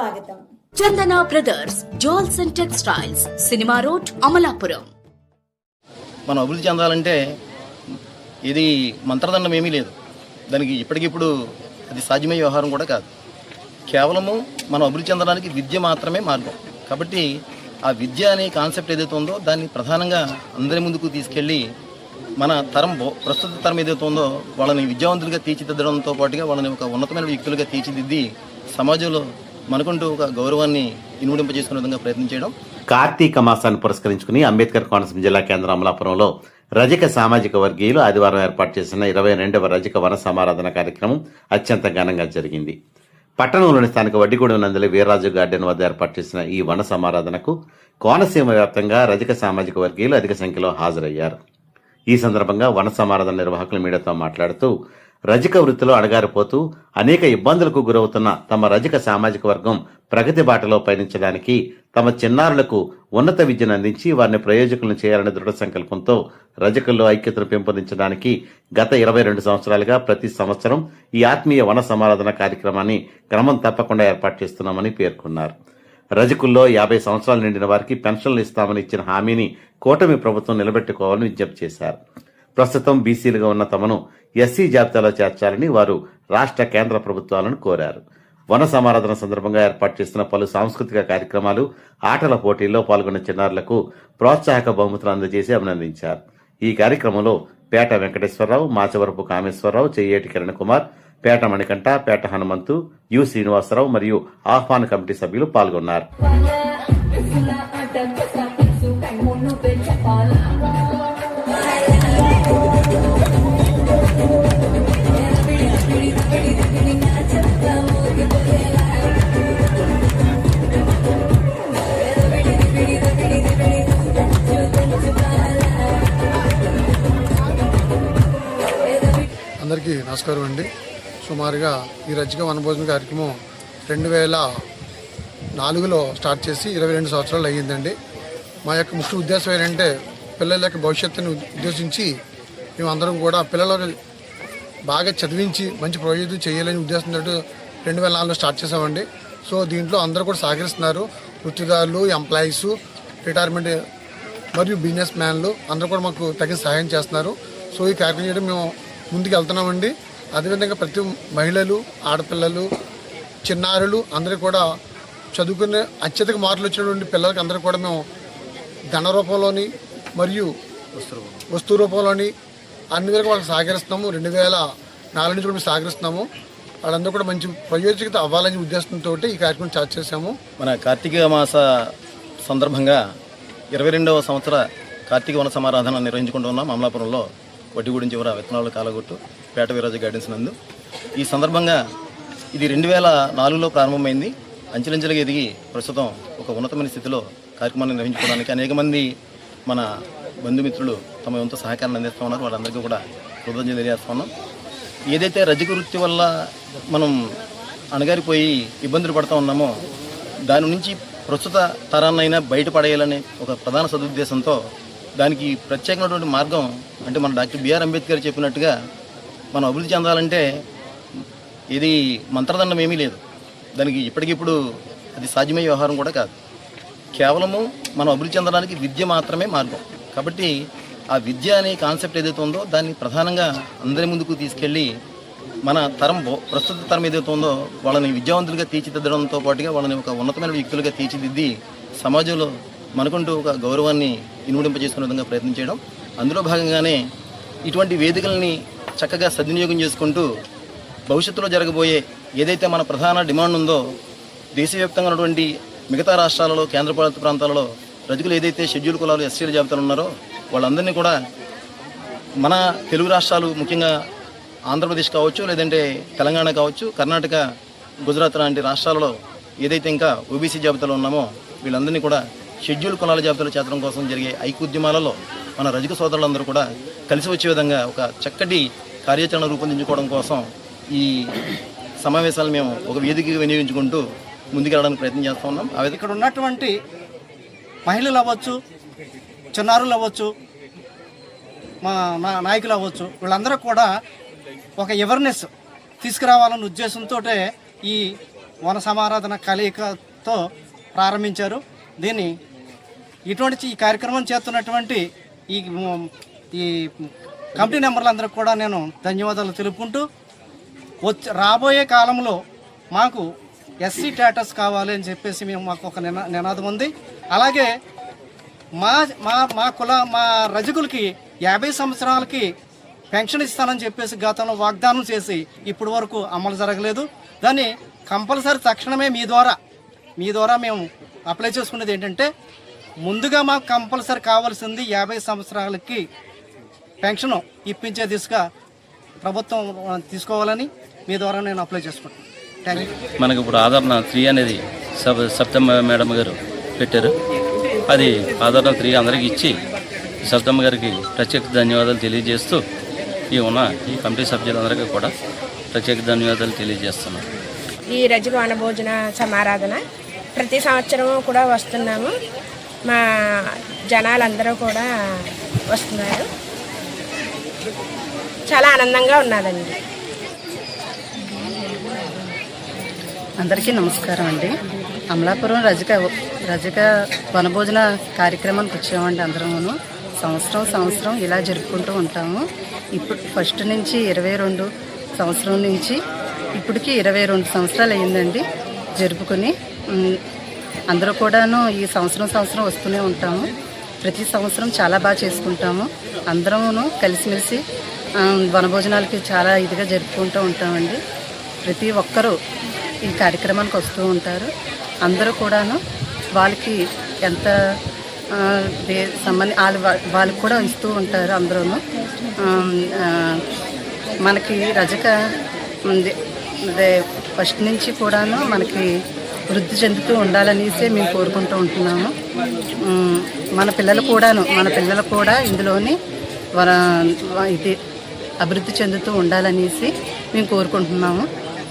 స్వాగతం. Chandana brothers jewels and textiles cinema road Amalapuram. మనం అభివృద్ధి చెందాలంటే ఇది మంత్రదండం ఏమీ లేదు. దానికి ఇప్పటికిప్పుడు అది సాధ్యమయ్యే వ్యవహారం కూడా కాదు. కేవలము మనం అభివృద్ధి చెందడానికి విద్య మాత్రమే మార్గం. కాబట్టి ఆ విద్య అనే కాన్సెప్ట్ ఏదైతే ఉందో దాన్ని ప్రధానంగా అందరి ముందుకు తీసుకెళ్ళి మన తరం ప్రస్తుత తరం ఏదైతే ఉందో వాళ్ళని విద్యావంతులుగా తీర్చిదిద్దడంతో పాటుగా వాళ్ళని ఒక ఉన్నతమైన వ్యక్తులుగా తీర్చిదిద్ది సమాజంలో మనకుంటూ ఒక గౌరవాన్ని ఇనుమడింపజేసుకునే విధంగా ప్రయత్నం చేయడం. కార్తీక మాసాన్ని పురస్కరించుకుని అంబేద్కర్ కోనసీమ జిల్లా కేంద్రం అమలాపురంలో రజక సామాజిక వర్గీయులు ఆదివారం ఏర్పాటు చేసిన ఇరవై రెండవ రజక వన సమారాధన కార్యక్రమం అత్యంత ఘనంగా జరిగింది. పట్టణంలోని స్థానిక వడ్డిగూడెం నందలి వీరరాజు గార్డెన్ వద్ద ఏర్పాటు చేసిన ఈ వన సమారాధనకు కోనసీమ వ్యాప్తంగా రజక సామాజిక వర్గీయులు అధిక సంఖ్యలో హాజరయ్యారు. ఈ సందర్భంగా వన సమారాధన నిర్వాహకులు మీడియాతో మాట్లాడుతూ రజక వృత్తిలో అడగారిపోతూ అనేక ఇబ్బందులకు గురవుతున్న తమ రజక సామాజిక వర్గం ప్రగతి బాటలో పయనించడానికి తమ చిన్నారులకు ఉన్నత విద్యను అందించి వారిని ప్రయోజకులను చేయాలనే దృఢ సంకల్పంతో రజకుల్లో ఐక్యతను పెంపొందించడానికి గత ఇరవై రెండు సంవత్సరాలుగా ప్రతి సంవత్సరం ఈ ఆత్మీయ వన సమారాధన కార్యక్రమాన్ని క్రమం తప్పకుండా ఏర్పాటు చేస్తున్నామని పేర్కొన్నారు. రజకుల్లో యాభై సంవత్సరాలు నిండిన వారికి పెన్షన్లు ఇస్తామని ఇచ్చిన హామీని కూటమి ప్రభుత్వం నిలబెట్టుకోవాలని విజ్ఞప్తి చేశారు. ప్రస్తుతం బీసీలుగా ఉన్న తమను ఎస్సీ జాబితాలో చేర్చాలని వారు రాష్ట్ర కేంద్ర ప్రభుత్వాలను కోరారు. వన సమారాధన సందర్భంగా ఏర్పాటు చేసిన పలు సాంస్కృతిక కార్యక్రమాలు ఆటల పోటీల్లో పాల్గొన్న చిన్నారులకు ప్రోత్సాహక బహుమతులు అందజేసి అభినందించారు. ఈ కార్యక్రమంలో పేట వెంకటేశ్వరరావు మాచవరపు కామేశ్వరరావు చెయ్యేటి కిరణ్ కుమార్ పేట మణికంఠ పేట హనుమంతు యు శ్రీనివాసరావు మరియు ఆహ్వాన కమిటీ సభ్యులు పాల్గొన్నారు. నమస్కారం అండి. సుమారుగా ఈ రజ్జిక వనభోజన కార్యక్రమం రెండు వేల నాలుగులో స్టార్ట్ చేసి ఇరవై రెండు సంవత్సరాలు అయ్యిందండి. మా యొక్క ముఖ్య ఉద్దేశం ఏంటంటే పిల్లల యొక్క భవిష్యత్తుని ఉద్దేశించి మేమందరం కూడా పిల్లలకు బాగా చదివించి మంచి ప్రయోజనం చేయాలని ఉద్దేశంతో రెండు వేల నాలుగులో స్టార్ట్ చేసామండి సో దీంట్లో అందరూ కూడా సహకరిస్తున్నారు. వృత్తిదారులు ఎంప్లాయీస్ రిటైర్మెంట్ మరియు బిజినెస్ మ్యాన్లు అందరూ కూడా మాకు తగిన సహాయం చేస్తున్నారు. సో ఈ కార్యక్రమం చేయడం మేము ముందుకు వెళ్తున్నామండి. అదేవిధంగా ప్రతి మహిళలు ఆడపిల్లలు చిన్నారులు అందరూ కూడా చదువుకునే అత్యధిక మార్కులు వచ్చినటువంటి పిల్లలకి అందరూ కూడా మేము ధన రూపంలోని మరియు వస్తు రూపంలోని అన్ని విధంగా వాళ్ళకి సహకరిస్తున్నాము. రెండు వేల నాలుగు నుంచి కూడా మేము సహకరిస్తున్నాము. వాళ్ళందరూ కూడా మంచి ప్రయోజకత అవ్వాలని ఉద్దేశంతో ఈ కార్యక్రమం స్టార్ట్ చేశాము. మన కార్తీక మాస సందర్భంగా ఇరవై రెండవ సంవత్సర కార్తీక వన సమారాధన నిర్వహించుకుంటున్నాం అమలాపురంలో వడ్డిగూడెం చివర విత్తనాలు కాలగొట్టు పేట వీరాజు గార్డెన్స్ నందు. ఈ సందర్భంగా ఇది రెండు వేల నాలుగులో ప్రారంభమైంది. అంచెలంచెలుగా ఎదిగి ప్రస్తుతం ఒక ఉన్నతమైన స్థితిలో కార్యక్రమాన్ని నిర్వహించుకోవడానికి అనేక మంది మన బంధుమిత్రులు తమ వంతు సహకారాన్ని అందిస్తూ ఉన్నారు. వాళ్ళందరికీ కూడా కృతజ్ఞతలు తెలియజేస్తా ఉన్నాం. ఏదైతే రజక వృత్తి వల్ల మనం అణగారిపోయి ఇబ్బందులు పడుతూ ఉన్నామో దాని నుంచి ప్రస్తుత తరాన్నైనా బయటపడేయాలనే ఒక ప్రధాన సదుద్దేశంతో దానికి ప్రత్యేకమైనటువంటి మార్గం అంటే మన డాక్టర్ బిఆర్ అంబేద్కర్ చెప్పినట్టుగా మనం అభివృద్ధి చెందాలంటే ఇది మంత్రదండం ఏమీ లేదు. దానికి ఇప్పటికిప్పుడు అది సాధ్యమయ్యే వ్యవహారం కూడా కాదు. కేవలము మనం అభివృద్ధి చెందడానికి విద్య మాత్రమే మార్గం. కాబట్టి ఆ విద్య అనే కాన్సెప్ట్ ఏదైతే ఉందో దాన్ని ప్రధానంగా అందరి ముందుకు తీసుకెళ్ళి మన తరం ప్రస్తుత తరం ఏదైతే ఉందో వాళ్ళని విద్యావంతులుగా తీర్చిదిద్దడంతో పాటుగా వాళ్ళని ఒక ఉన్నతమైన వ్యక్తులుగా తీర్చిదిద్ది సమాజంలో మనకుంటూ ఒక గౌరవాన్ని ఇనుమడింపజేసుకునే విధంగా ప్రయత్నం చేయడం. అందులో భాగంగానే ఇటువంటి వేదికల్ని చక్కగా సద్వినియోగం చేసుకుంటూ భవిష్యత్తులో జరగబోయే ఏదైతే మన ప్రధాన డిమాండ్ ఉందో దేశవ్యాప్తంగా ఉన్నటువంటి మిగతా రాష్ట్రాలలో కేంద్రపాలిత ప్రాంతాలలో రజకులు ఏదైతే షెడ్యూల్ కులాలు ఎస్సీల జాబితాలు ఉన్నారో వాళ్ళందరినీ కూడా మన తెలుగు రాష్ట్రాలు ముఖ్యంగా ఆంధ్రప్రదేశ్ కావచ్చు లేదంటే తెలంగాణ కావచ్చు కర్ణాటక గుజరాత్ లాంటి రాష్ట్రాలలో ఏదైతే ఇంకా ఓబీసీ జాబితాలో ఉన్నామో వీళ్ళందరినీ కూడా షెడ్యూల్ కులాల జాబితాలో చేర్చడం కోసం జరిగే ఐక్యుద్యమాలలో మన రజక సోదరులందరూ కూడా కలిసి వచ్చే విధంగా ఒక చక్కటి కార్యాచరణ రూపొందించుకోవడం కోసం ఈ సమావేశాలు మేము ఒక వేదికగా వినియోగించుకుంటూ ముందుకెళ్ళడానికి ప్రయత్నం చేస్తూ ఉన్నాం. ఇక్కడ ఉన్నటువంటి మహిళలు అవ్వచ్చు చిన్నారులు అవ్వచ్చు మా నా నాయకులు అవ్వచ్చు వీళ్ళందరూ కూడా ఒక అవేర్నెస్ తీసుకురావాలన్న ఉద్దేశంతో ఈ వన సమారాధన కలయికతో ప్రారంభించారు. దీన్ని ఇటువంటి ఈ కార్యక్రమం చేస్తున్నటువంటి ఈ ఈ కమిటీ నెంబర్లందరికీ కూడా నేను ధన్యవాదాలు తెలుపుకుంటూ వచ్చి రాబోయే కాలంలో మాకు ఎస్సీ స్టేటస్ కావాలి అని చెప్పేసి మేము మాకు ఒక నినాదం ఉంది. అలాగే మా మా మా కుల మా రజకులకి యాభై సంవత్సరాలకి పెన్షన్ ఇస్తానని చెప్పేసి గతంలో వాగ్దానం చేసి ఇప్పటి వరకు అమలు జరగలేదు. దాన్ని కంపల్సరీ తక్షణమే మీ ద్వారా మీ ద్వారా మేము అప్లై చేసుకునేది ఏంటంటే ముందుగా మాకు కంపల్సరీ కావాల్సింది యాభై సంవత్సరాలకి పెన్షన్ ఇప్పించే దిశగా ప్రభుత్వం తీసుకోవాలని మీ ద్వారా నేను అప్లై చేసుకుంటాను మనకి ఇప్పుడు ఆదరణ త్రీ అనేది సబ్ సప్తమ్మ మేడం గారు పెట్టారు. అది ఆదరణ త్రీ అందరికి ఇచ్చి సప్తమ్మ గారికి ప్రత్యేక ధన్యవాదాలు తెలియజేస్తూ ఈ ఉన్న ఈ కమిటీ సభ్యులందరికీ కూడా ప్రత్యేక ధన్యవాదాలు తెలియజేస్తున్నాను ఈ రజక వనభోజన సమారాధన ప్రతి సంవత్సరం కూడా వస్తున్నాము. మా జనాలందరూ కూడా వస్తున్నారు. చాలా ఆనందంగా ఉన్నదండి. అందరికీ నమస్కారం అండి. అమలాపురం రజక రజక వనభోజన కార్యక్రమానికి వచ్చామండి అందరమును. సంవత్సరం సంవత్సరం ఇలా జరుపుకుంటూ ఉంటాము. ఇప్పుడు ఫస్ట్ నుంచి ఇరవై రెండు సంవత్సరం నుంచి ఇప్పటికి ఇరవై రెండు సంవత్సరాలు అయిందండి జరుపుకొని. అందరూ కూడాను ఈ సంవత్సరం సంవత్సరం వస్తూనే ఉంటాము. ప్రతి సంవత్సరం చాలా బాగా చేసుకుంటాము. అందరమును కలిసిమెలిసి వనభోజనాలకి చాలా ఇదిగా జరుపుకుంటూ ఉంటామండి. ప్రతి ఒక్కరూ ఈ కార్యక్రమానికి వస్తూ ఉంటారు. అందరూ కూడాను వాళ్ళకి ఎంత సంబంధి వాళ్ళకి కూడా ఇస్తూ ఉంటారు అందరూ మనకి రజక ఉంది. అదే ఫస్ట్ నుంచి కూడాను మనకి వృద్ధి చెందుతూ ఉండాలనేసి మేము కోరుకుంటూ ఉంటున్నాము. మన పిల్లలు కూడాను మన పిల్లలు కూడా ఇందులోని ఇది అభివృద్ధి చెందుతూ ఉండాలనేసి మేము కోరుకుంటున్నాము.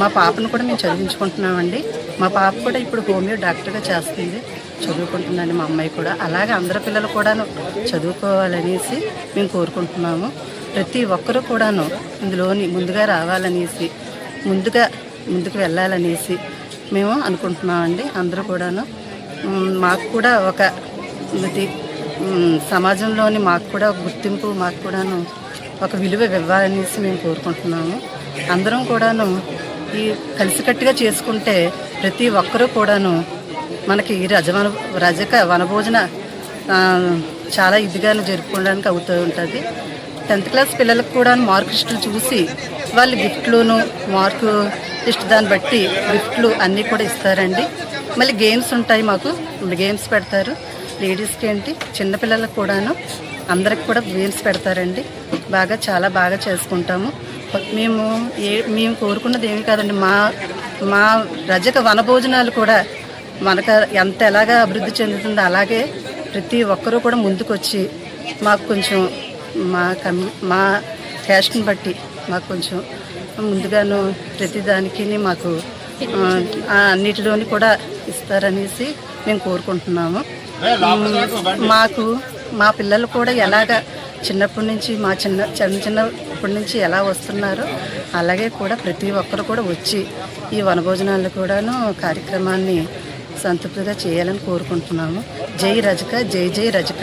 మా పాపను కూడా మేము చదివించుకుంటున్నామండి. మా పాప కూడా ఇప్పుడు హోమియో డాక్టర్గా చేస్తుంది చదువుకుంటుందండి మా అమ్మాయి కూడా. అలాగే అందరి పిల్లలు కూడాను చదువుకోవాలనేసి మేము కోరుకుంటున్నాము. ప్రతి ఒక్కరూ కూడాను ఇందులోని ముందుగా రావాలనేసి ముందుగా ముందుకు వెళ్ళాలనేసి మేము అనుకుంటున్నామండి అందరూ కూడాను. మాకు కూడా ఒక ఇది సమాజంలోని మాకు కూడా ఒక గుర్తింపు మాకు కూడాను ఒక విలువ ఇవ్వాలనేసి మేము కోరుకుంటున్నాము. అందరం కూడాను ఈ కలిసికట్టుగా చేసుకుంటే ప్రతి ఒక్కరూ కూడాను మనకి ఈ రజవన రజక వనభోజన చాలా ఇదిగాను జరుపుకోవడానికి అవుతూ ఉంటుంది. టెన్త్ క్లాస్ పిల్లలకు కూడా మార్క్ లిస్టులు చూసి వాళ్ళు గిఫ్ట్లును మార్కు లిస్ట్ దాన్ని బట్టి గిఫ్ట్లు అన్నీ కూడా ఇస్తారండి. మళ్ళీ గేమ్స్ ఉంటాయి మాకు గేమ్స్ పెడతారు. లేడీస్కి ఏంటి చిన్నపిల్లలకు కూడాను అందరికి కూడా గేమ్స్ పెడతారండి. బాగా చాలా బాగా చేసుకుంటాము. మేము ఏ మేము కోరుకున్నది ఏమి కాదండి. మా మా రజక వనభోజనాలు కూడా మనకు ఎంత ఎలాగా అభివృద్ధి చెందుతుందో అలాగే ప్రతి ఒక్కరూ కూడా ముందుకొచ్చి మాకు కొంచెం మా కమ్ మా క్యాస్ట్ని బట్టి మాకు కొంచెం ముందుగాను ప్రతి దానికి మాకు అన్నిటిలోని కూడా ఇస్తారనేసి మేము కోరుకుంటున్నాము. మాకు మా పిల్లలు కూడా ఎలాగ చిన్నప్పటి నుంచి మా చిన్న చిన్న చిన్నప్పటి నుంచి ఎలా వస్తున్నారో అలాగే కూడా ప్రతి ఒక్కరు కూడా వచ్చి ఈ వనభోజనాలు కూడాను కార్యక్రమాన్ని సంతృప్తిగా చేయాలని కోరుకుంటున్నాము. జై రజక జై జై రజక.